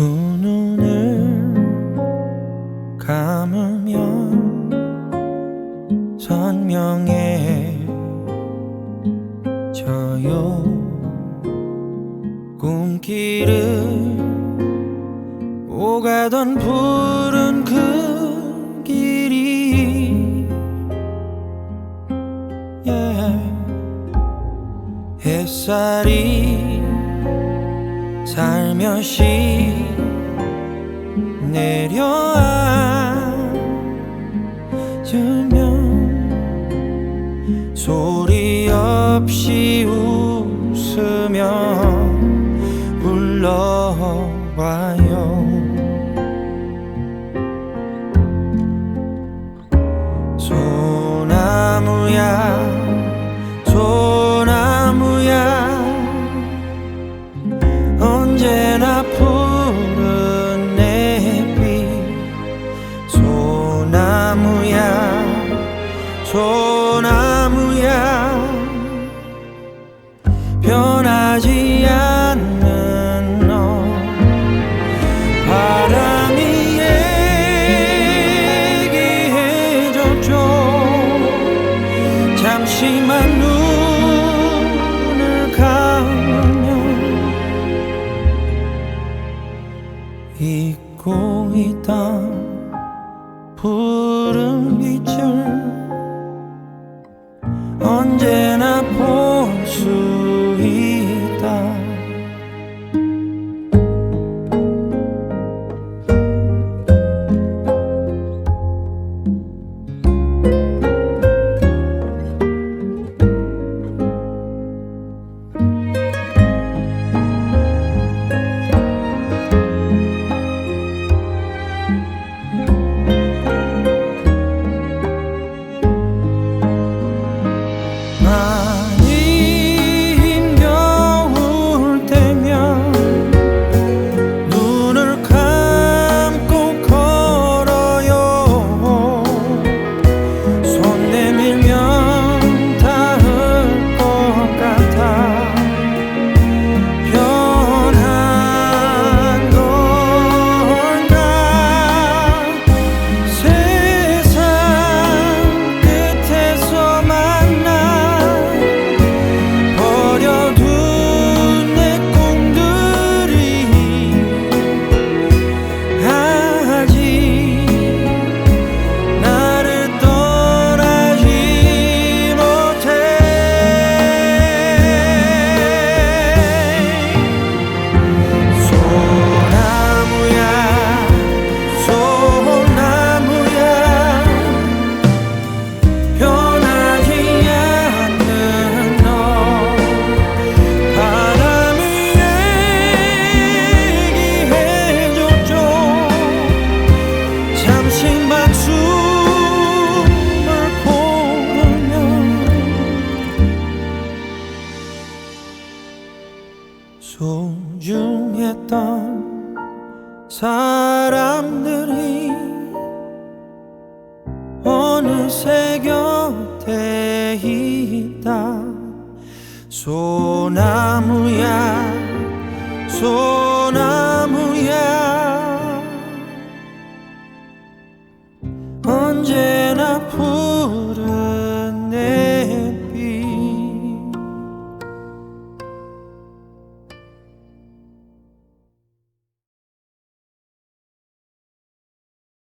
두 눈을 감으면 선명해져요 꿈길을 오가던 푸른 그 길이 yeah. 햇살이 살며시 내려앉으면 소리 없이 웃으며 불러와요. 소나무야 소나무야. 변하지 않는 너. 바람이 얘기해줬죠. 잠시만 눈을 감으면 잊고 있던 푸른 빛을 언제 사람들이 어느새 곁에 있다. 소나무야 소나무야. 언제